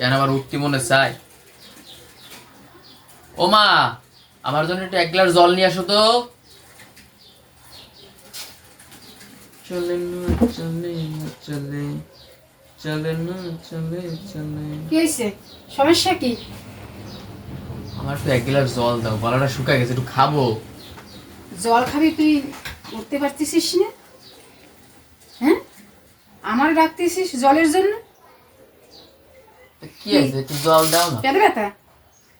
কেন আবার উঠতি মনে চাই ও মা আমার জন্য একটু এক গ্লাস জল নিয়ে আসো তো। চলে চলে না চলে চলে না চলে চলে। কি হয়েছে সমস্যা কি? আমার তো এক গ্লাস জল দাও গলাটা শুকায় গেছে একটু খাব। জল খাবি তুই উঠতে পারতেছিস না? হ্যাঁ? আমার ডাকতেছিস জলের জন্য? কি আছে একটু জল দাও না। পেটে ব্যথা?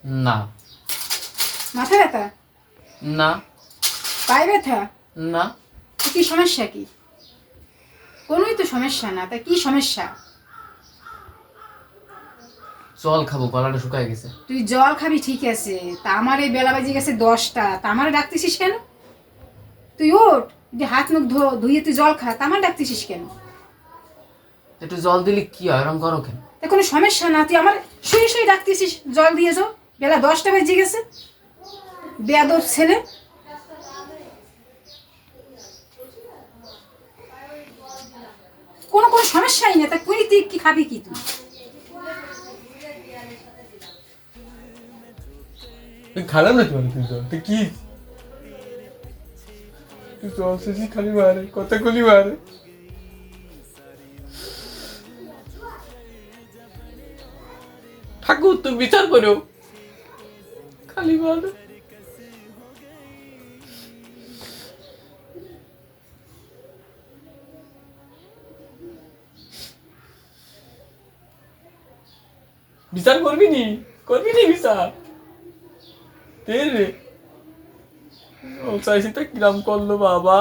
না। মাথা ব্যথা? না। পায়ে ব্যথা? না। কি সমস্যা কি? কোনোই তো সমস্যা না তা কি সমস্যা? জল খাব গলাটা শুকায় গেছে। তুই জল খাবি ঠিক আছে তা আমার এই বেলা বাজে গেছে দশটা তা আমার ডাকতেছিস কেন? তুই ওঠ যে হাত মুখ ধো ধুয়ে তুই জল খা তা আমার ডাকতেছিস কেন? একটু জল দিলে কি হয়? এরকম করো কেন? তা কোনো সমস্যা না তুই আমার শুয়ে শুয়ে ডাকতেছিস জল দিয়ে যাও। বেলা দশটা বেজে গেছে। বেয়াদব ছেলে। কোনো কোনো সমস্যাই না তা কই তুই কি খাবি কি তুই? তুই খারাপ না তোমার তুই জল তুই কি? তুই জল শেষই খালি মারে কথা গুলি মারে। ঠাকুর, তুমি বিচার করো। খালি মারে বিচার করবি নি? করবি নি বিচার? দে রে। ও চাইছি তা কিরাম করল বাবা।